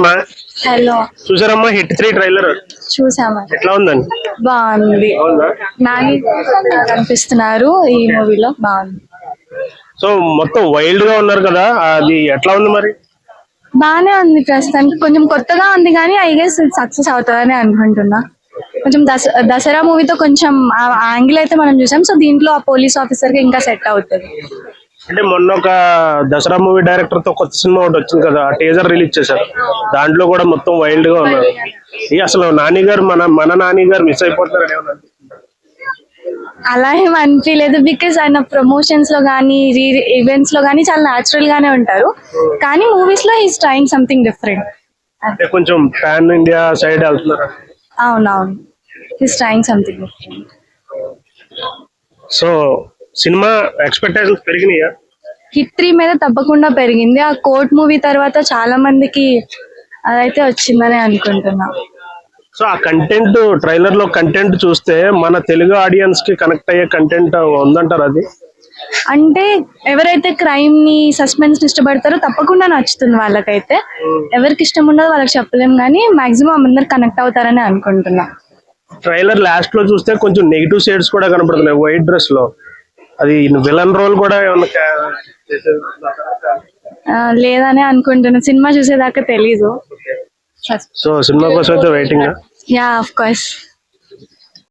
అమ్మా హలో. చూసారమ్మా hit three trailer. చూసామా? ఎట్లా ఉందండి? బాగుంది. నాని కనిపిస్తున్నారు ఈ మూవీలో. బాగుంది. సో మొత్తం వైల్డ్గా ఉన్నారు కదా అది ఎట్లా ఉంది మరి? బాగానే ఉంది ప్రస్తుతానికి. కొంచెం కొత్తగా ఉంది కానీ ఐ గెస్ సక్సెస్ అవుతుందని అనుకుంటున్నా. కొంచెం దస దసరా మూవీతో కొంచెం యాంగిల్ అయితే మనం చూసాం. సో దీంట్లో ఆ పోలీస్ ఆఫీసర్కి ఇంకా సెట్ అవుతుంది. అంటే మొన్న ఒక దసరా మూవీ డైరెక్టర్తో కొత్త సినిమా ఒకటి వచ్చింది కదా ఆ టీజర్ రిలీజ్ చేశారు. దాంట్లో కూడా మొత్తం వైల్డ్గా ఉన్నారు. ఈ అసలు నాని గారు మన మన నాని గారు మిస్ అయిపోతున్నారని ఏమన్నా? అలా ఏం అనిపించలేదు బికాస్ ఆయన ప్రమోషన్స్లో కానీ రీ ఈవెంట్స్లో కానీ చాలా న్యాచురల్ గానే ఉంటారు. కానీ మూవీస్లో ఈస్ ట్రైంగ్ సంథింగ్ డిఫరెంట్ అంటే కొంచెం పాన్ ఇండియా సైడ్ వెళ్తున్నారు? అవునవును. Is trying something different so cinema expectations పెరిగినాయా? Hit three మీద తప్పకుండా పెరిగింది. ఆ కోర్ట్ మూవీ తర్వాత చాలా మందికి అదైతే వచ్చిందని అనుకుంటున్నా. సో ఆ కంటెంట్ ట్రైలర్లో కంటెంట్ చూస్తే మన తెలుగు ఆడియన్స్కి కనెక్ట్ అయ్యే కంటెంట్ ఉందంటారు అది? అంటే ఎవరైతే క్రైమ్ని సస్పెన్స్ ఇష్టపడతారో తప్పకుండా నచ్చుతుంది వాళ్ళకైతే. ఎవరికి ఇష్టం ఉండదో వాళ్ళకి చెప్పలేం కానీ మాక్సిమం అందరు కనెక్ట్ అవుతారని అనుకుంటున్నా. ట్రైలర్ లాస్ట్లో చూస్తే కొంచెం నెగిటివ్ షేడ్స్ కూడా కనపడుతున్నాయి వైట్ డ్రెస్లో అది విలన్ రోల్ కూడా లేదని అనుకుంటున్నా. సినిమా చూసేదాకా తెలీదు. సో సినిమా కోసం అయితే వెయిటింగ్ యా ఆఫ్ కోర్స్